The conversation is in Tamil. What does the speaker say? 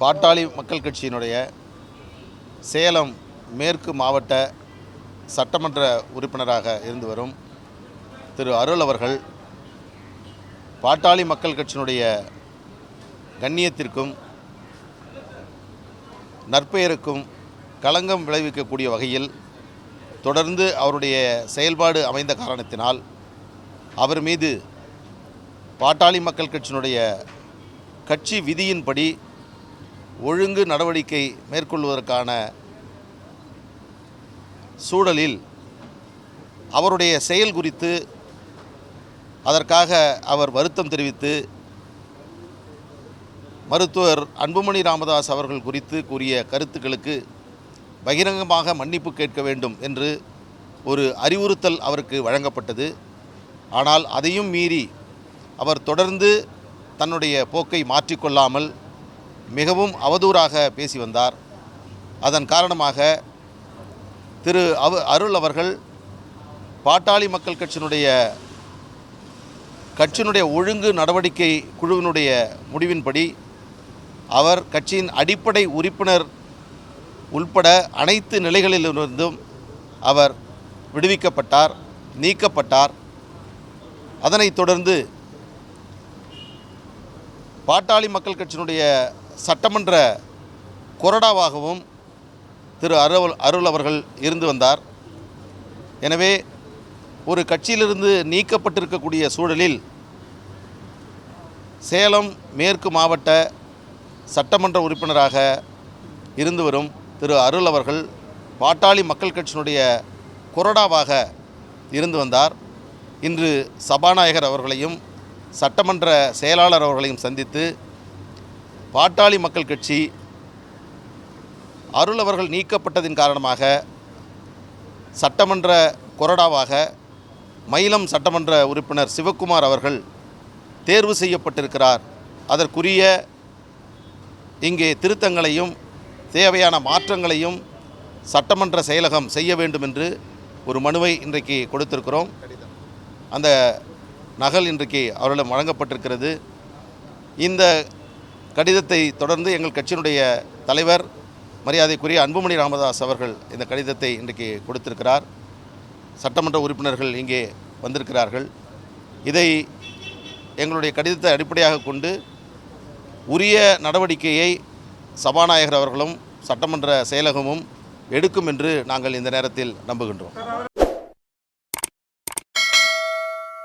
பாட்டாளி மக்கள் கட்சியினுடைய சேலம் மேற்கு மாவட்ட சட்டமன்ற உறுப்பினராக இருந்து வரும் திரு அருள் அவர்கள் பாட்டாளி மக்கள் கட்சியினுடைய கண்ணியத்திற்கும் நற்பெயருக்கும் களங்கம் விளைவிக்கக்கூடிய வகையில் தொடர்ந்து அவருடைய செயல்பாடு அமைந்த காரணத்தினால் அவர் மீது பாட்டாளி மக்கள் கட்சியினுடைய கட்சி விதியின்படி ஒழுங்கு நடவடிக்கை மேற்கொள்வதற்கான சூழலில் அவருடைய செயல் குறித்து அதற்காக அவர் வருத்தம் தெரிவித்து மருத்துவர் அன்புமணி ராமதாஸ் அவர்கள் குறித்து கூறிய கருத்துக்களுக்கு பகிரங்கமாக மன்னிப்பு கேட்க வேண்டும் என்று ஒரு அறிவுறுத்தல் அவருக்கு வழங்கப்பட்டது. ஆனால் அதையும் மீறி அவர் தொடர்ந்து தன்னுடைய போக்கை மாற்றிக்கொள்ளாமல் மிகவும் அவதூறாக பேசி வந்தார். அதன் காரணமாக திரு அவ அருள் அவர்கள் பாட்டாளி மக்கள் கட்சியினுடைய கட்சியினுடைய ஒழுங்கு நடவடிக்கை குழுவினுடைய முடிவின்படி அவர் கட்சியின் அடிப்படை உறுப்பினர் உள்பட அனைத்து நிலைகளிலிருந்தும் அவர் விடுவிக்கப்பட்டார் நீக்கப்பட்டார். அதனைத் தொடர்ந்து பாட்டாளி மக்கள் கட்சியினுடைய சட்டமன்ற கொறடாவாகவும் திரு அருள் அருள் அவர்கள் இருந்து வந்தார். எனவே ஒரு கட்சியிலிருந்து நீக்கப்பட்டிருக்கக்கூடிய சூழலில் சேலம் மேற்கு மாவட்ட சட்டமன்ற உறுப்பினராக இருந்து வரும் திரு அருள் அவர்கள் பாட்டாளி மக்கள் கட்சியினுடைய கொறடாவாக இருந்து வந்தார். இன்று சபாநாயகர் அவர்களையும் சட்டமன்ற செயலாளர் அவர்களையும் சந்தித்து பாட்டாளி மக்கள் கட்சி அருள் அவர்கள் நீக்கப்பட்டதின் காரணமாக சட்டமன்ற கொறடாவாக மயிலம் சட்டமன்ற உறுப்பினர் சிவக்குமார் அவர்கள் தேர்வு செய்யப்பட்டிருக்கிறார். அதற்குரிய இங்கே திருத்தங்களையும் தேவையான மாற்றங்களையும் சட்டமன்ற செயலகம் செய்ய வேண்டும் என்று ஒரு மனுவை இன்றைக்கு கொடுத்திருக்கிறோம். அந்த நகல் இன்றைக்கு அவர்களிடம் வழங்கப்பட்டிருக்கிறது. இந்த கடிதத்தை தொடர்ந்து எங்கள் கட்சியினுடைய தலைவர் மரியாதைக்குரிய அன்புமணி ராமதாஸ் அவர்கள் இந்த கடிதத்தை இன்றைக்கு கொடுத்திருக்கிறார். சட்டமன்ற உறுப்பினர்கள் இங்கே வந்திருக்கிறார்கள். இதை எங்களுடைய கடிதத்தை அடிப்படையாக கொண்டு உரிய நடவடிக்கையை சபாநாயகர் அவர்களும் சட்டமன்ற செயலகமும் எடுக்கும் என்று நாங்கள் இந்த நேரத்தில் நம்புகின்றோம்.